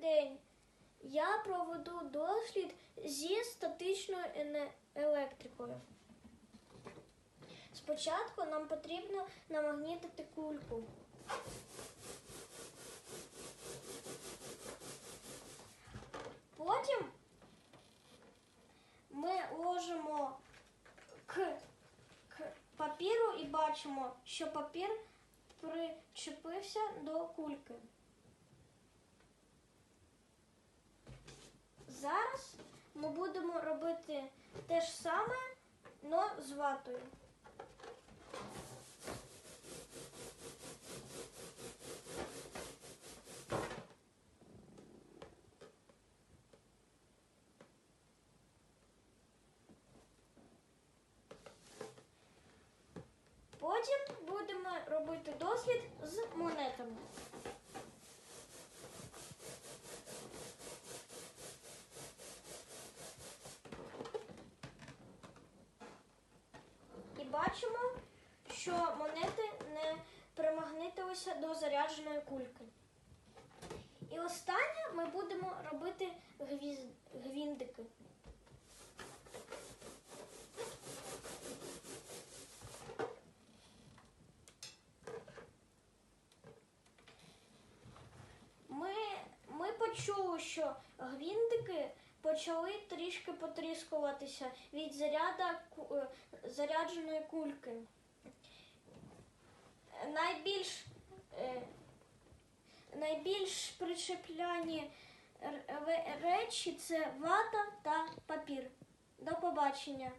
День. Я проведу дослід зі статичною електрикою. Спочатку нам потрібно намагнітити кульку. Потім ми ложимо к, к папіру і бачимо, що папір причепився до кульки. Зараз ми будемо робити те ж саме, але з ватою. Потім будемо робити дослід з монетами. І бачимо, що монети не примагнитилися до зарядженої кульки. І останнє ми будемо робити гвіз- гвіндики. Ми, ми почули, що гвіндики почали трішки потріскуватися від заряда, е, зарядженої кульки. Найбільш, е, найбільш причепляні речі це вата та папір. До побачення.